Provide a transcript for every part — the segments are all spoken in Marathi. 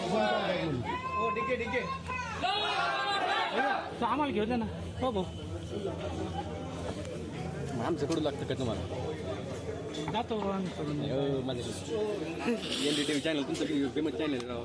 हो ठीक आहे ठीक आहे तो आम्हाला घेऊ दे ना हो भाऊ आमच्याकडून लागतं का तुम्हाला जातो आम्ही सोडून हो, माझ्या N D T V channel तुमचं फेमस चॅनल राव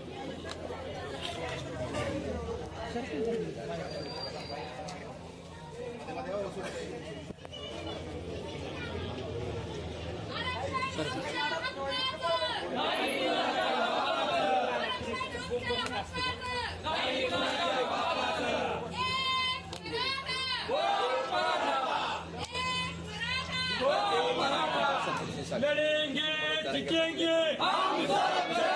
लड़ेंगे जीतेंगे हम सब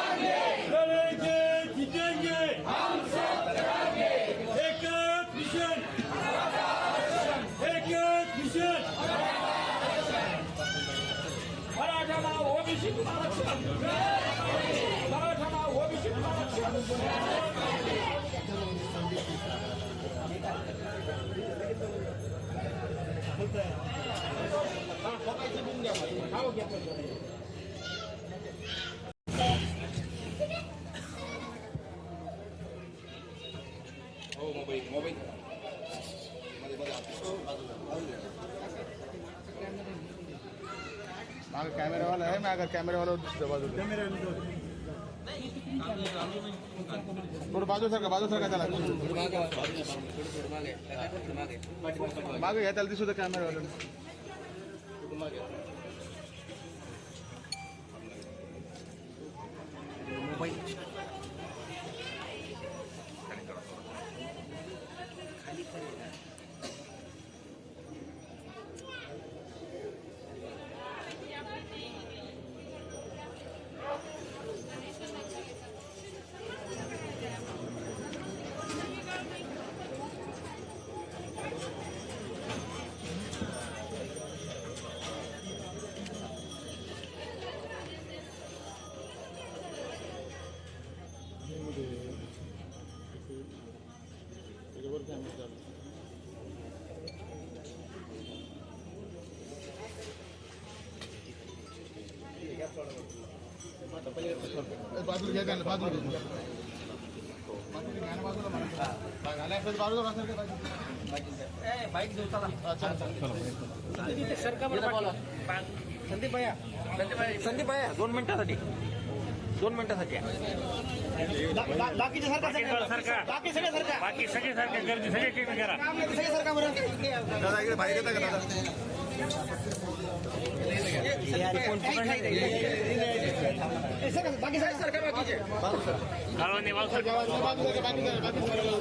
मागं कॅमेरावाला आहे मागं कॅमेरावाला दुसऱ्या बाजूला थोडं बाजू सारखा बाजू सारखा त्याला मागे घ्या त्याला दिसू दे कॅमेरावाला बाजूला घ्या त्याला बाजूला घ्या बाजूला घ्या ना, संदीप भैया संदीप भैया दोन मिनिटासाठी दोन मिनिटासाठी बाकीचे सरकार बाकी सगळे सरकार. बाकी सगळे सारखे गर्दी सगळे कमी करा सगळे सरकार दादा इकडे बाहेर येता का दादा बाकी सगळे सरकार बाकीचे गावाने घ्या.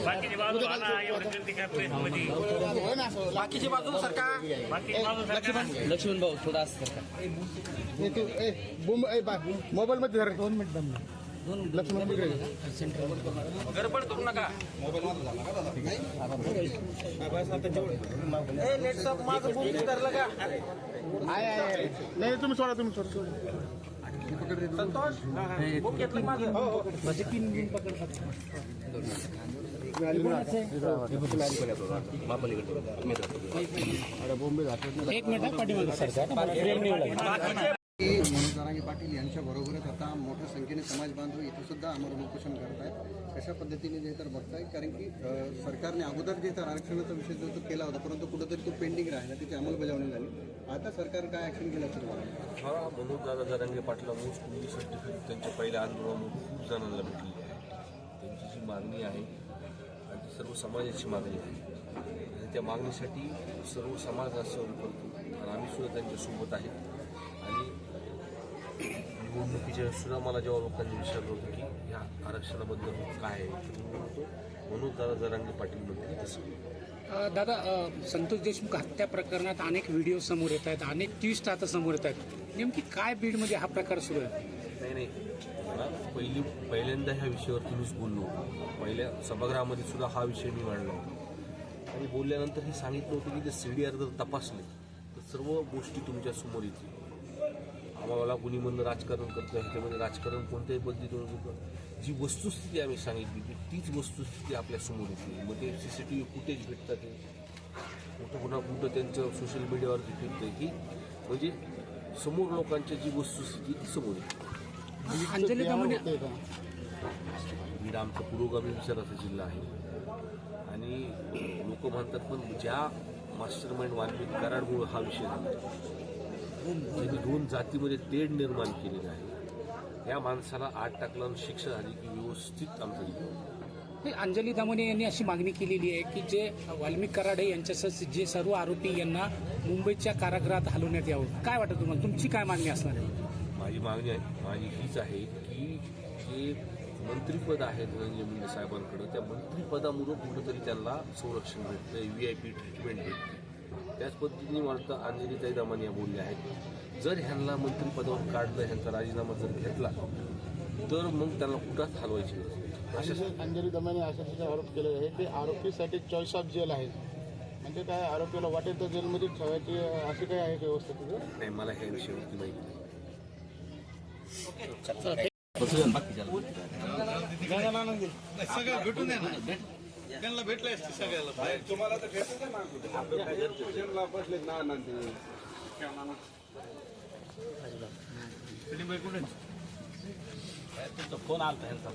बाकीची बाजू आला एवढं गर्दी काय प्रेस मध्ये होय ना असं. बाकीची बाजू सरकार बाकी बाजू सरकार लक्ष्मण भाऊ थोडा असं ए, तू ए बुम ए बा मोबाईल मध्ये धर. दोन मिनिट दम लक्ष्मण इकडे ये. गडबड करू नका. ए, नेटचं माझं धरलं का. नाही तुम्ही सोडा तुम्ही सोडा. संतोष? बुक घेतलं माझं एक मिनिट पाठीमागे सरकार मनोज जारांगे पाटील यांच्याबरोबरच आता मोठ्या संख्येने समाज बांधव इथं सुद्धा आमरण उपोषण करत आहेत. कशा पद्धतीने जे तर बघताय कारण की सरकारने अगोदर जे तर आरक्षणाचा विषय जो तो केला होता परंतु कुठेतरी तो पेंडिंग राहिला त्याची अंमलबजावणी झाली. आता सरकार काय ॲक्शन केलं हा मनोज दादा जरांगे पाटला मोस्ट कुंडी सर्टिफिकेट त्यांच्या पहिल्या अनुभव खूप जणांना भेटली त्यांची जी मागणी आहे आणि ती सर्व समाजाची मागणी आहे. आणि त्या मागणीसाठी सर्व समाज असं करतो. आणि आम्ही सुद्धा त्यांच्यासोबत आहे. आणि निवडणुकीच्या सुद्धा मला जेव्हा लोकांनी विचारलं होतं की ह्या आरक्षणाबद्दल काय आहे म्हणून मी म्हणतो मनोज दादा जरांगे पाटील म्हणतील तसं. दादा संतोष देशमुख हत्या प्रकरणात अनेक व्हिडिओ समोर येत आहेत अनेक ट्विस्ट आता समोर येत आहेत. नेमकी काय बीडमध्ये हा प्रकार सुरू आहे? नाही नाही. मला पहिली पहिल्यांदा ह्या विषयावरती मीच बोललो पहिल्या सभागृहामध्ये सुद्धा हा विषय मी मांडला होता. आणि बोलल्यानंतर हे सांगितलं होतं की ते सी डी आर जर तपासले तर सर्व गोष्टी तुमच्यासमोर येतील. आम्हाला कुणी म्हणलं राजकारण करतं ह्याच्यामध्ये राजकारण कोणत्याही पद्धतीनं होतं जी वस्तुस्थिती आम्ही सांगितली की तीच वस्तुस्थिती आपल्यासमोर येते मग ते C C T V footage भेटतात. ते कुठं पुन्हा कुठं त्यांचं सोशल मीडियावरती फिरतंय की म्हणजे समोर लोकांची जी वस्तुस्थिती ती समोर येते. बीड आमचा पुरोगामी विचाराचा जिल्हा आहे. आणि लोक म्हणतात पण ज्या मास्टर माइंड वाल्मिक कराडमुळे हा विषय झाला. त्यांनी दोन जातीमध्ये तेढ निर्माण केलेली आहे. त्या माणसाला आठ टाकलं शिक्षा झाली की व्यवस्थित आमचा अंजली दमने यांनी अशी मागणी केलेली आहे की जे वाल्मिक कराडे यांच्यासह जे सर्व आरोपी यांना मुंबईच्या कारागृहात हलवण्यात यावं. काय वाटतं तुम्हाला? तुमची काय मागणी असणार आहे? माझी मागणी आहे. माझी हीच आहे की जे मंत्रिपद आहे धनंजय मुंडे साहेबांकडं त्या मंत्रिपदामुळं कुठंतरी त्यांना संरक्षण भेटतं व्ही आय पी ट्रीटमेंट भेटते त्याच पद्धतीने मला अंजलीताई दमाने या बोलल्या आहेत. जर ह्यांना मंत्रिपदावर काढलं ह्यांचा राजीनामा जर घेतला तर मग त्यांना कुठंच हलवायची अंजली दमाने अशा आरोप केलेले आहे ते आरोपीसाठी चॉईस ऑफ जेल आहे म्हणजे काय आरोपीला वाटेल तर जेलमध्ये ठेवायची अशी काय आहे व्यवस्था तिथं? नाही मला ह्या विषयावरती माहिती नाही. त्यांना भेटले असते सगळ्याला. तुम्हाला तर भेटत ना बसले ना ना तुमचा फोन आलता यांचा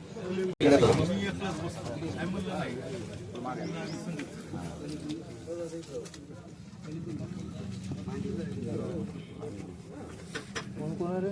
कोण कोण रे?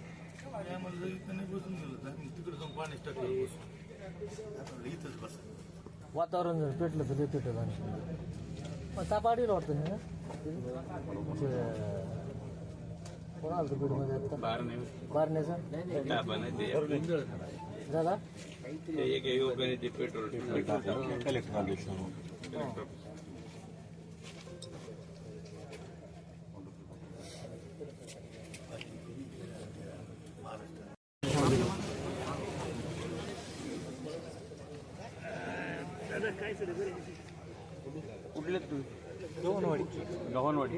वातावरण जर पेटलं तर ते पेटलं आणि ताप आडील वाटतं ना? ते, कोण आलं बीडमध्ये आता बारण्याचा दादा कुठले तुम्ही गव्हाणवाडी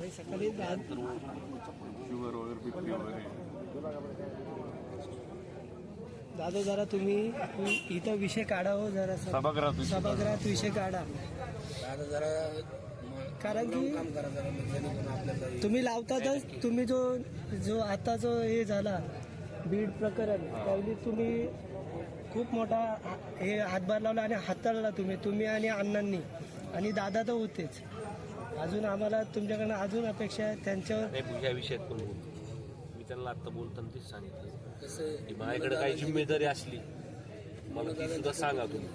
दादा दादा जरा तुम्ही इथं विषय काढा हो जरा सभागृहात सभागृहात विषय काढा. कारण की तुम्ही लावतातच तुम्ही जो जो आता जो हे झाला बीड प्रकरण त्यावेळी तुम्ही खूप मोठा हे हातभार लावला आणि हाताळला तुम्ही तुम्ही आणि अण्णांनी. आणि दादा तर होतेच. अजून आम्हाला तुमच्याकडनं अजून अपेक्षा आहे त्यांच्यावर नाही विषयात पण बोलतो मी त्यांना आता बोलताना तेच सांगितलं. की माझ्याकडे काही जिम्मेदारी असली मला ती सुद्धा सांगा तुम्ही.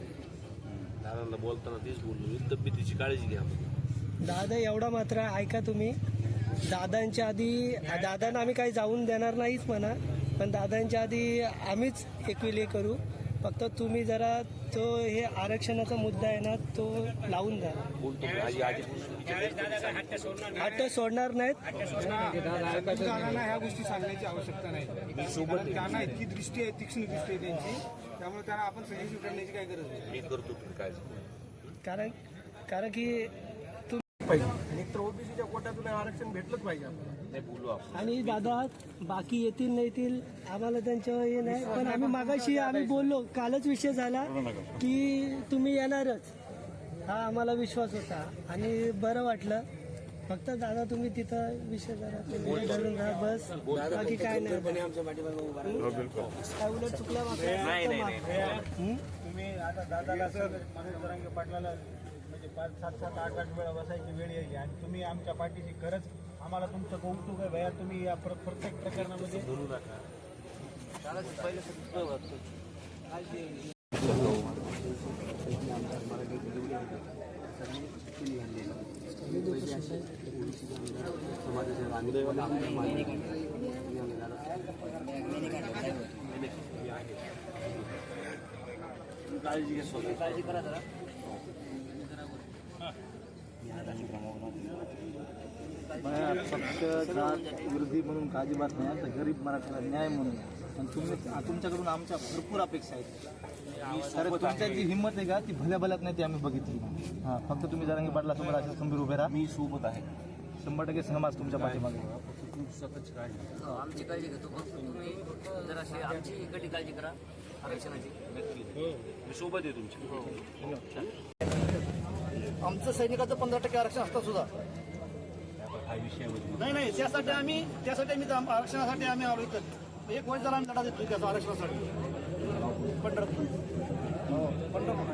दादांना बोलताना तेच बोललो मी तब्येतीची काळजी घ्या दादा एवढा मात्र ऐका तुम्ही. दादांच्या आधी दादांना आम्ही काही जाऊन देणार नाहीच म्हणा पण दादांच्या आधी आम्हीच एकविले करू. फक्त तुम्ही जरा तो हे आरक्षणाचा मुद्दा आहे ना तो लावून द्या. हट्ट सोडणार नाहीत. दादांना ह्या गोष्टी सांगण्याची आवश्यकता नाही कारण त्यांना इतकी दृष्टी आहे तीक्ष्ण दृष्टी आहे त्यांची त्यामुळे त्यांना आपण सजेशन करण्याची काही गरज नाही करतो कारण कारण की पाहिजे. आणि ओबीसीच्या कोट्यातून आरक्षण भेटलंच पाहिजे आपल्याला. नाही बोलू आपण. आणि दादा बाकी येतील नाही येतील आम्हाला त्यांच्यावर हे नाही. पण आम्ही मागाशी आम्ही बोललो कालच विषय झाला की तुम्ही येणारच. हा आम्हाला विश्वास होता. आणि बरं वाटलं. फक्त दादा तुम्ही तिथं विषय जरा तुम्ही धरून राहा बस. बाकी काय नाही. काय उलट चुकल्या मागं? तुम्ही आता दादाला सर मनोज जरांगे पाटलाला म्हणजे पाच सात सात आठ आठ वेळा बसायची वेळ यायची. आणि तुम्ही आमच्या पाठीशी खरंच आम्हाला तुमचं कौतुक आहे भैया. तुम्ही या प्र- प्रत्येक प्रकरणामध्ये पक्ष जात विरोधी म्हणून काळजी बात नाही आता गरीब मराठ्याला न्याय म्हणून. आणि तुम्ही तुमच्याकडून आमच्या भरपूर अपेक्षा आहेत. तर तुमच्यात जी हिंमत आहे का? ती भल्या भल्यात नाही ती आम्ही बघितली. हां फक्त तुम्ही जरांगी पाटला समोर अशा खंबीर उभे राहा. मी सोबत आहे. शंभर टक्के समाज तुमच्या पाठीमागे. आमची काळजी घेतो. पण तुम्ही जराशी आमची इकडली काळजी करा. आरक्षणाची. मी सोबत आहे तुमच्या आमचं सैनिकाचं पंधरा टक्के आरक्षण असतं सुद्धा. हा विषय नाही नाही त्यासाठी आम्ही त्यासाठी आम्ही आम- आरक्षणासाठी आम्ही आलो इथं. एक वर्ष झाला आम्ही लढा देतो त्याचा आरक्षणासाठी. पंढरपूर. हो पंढरपूर.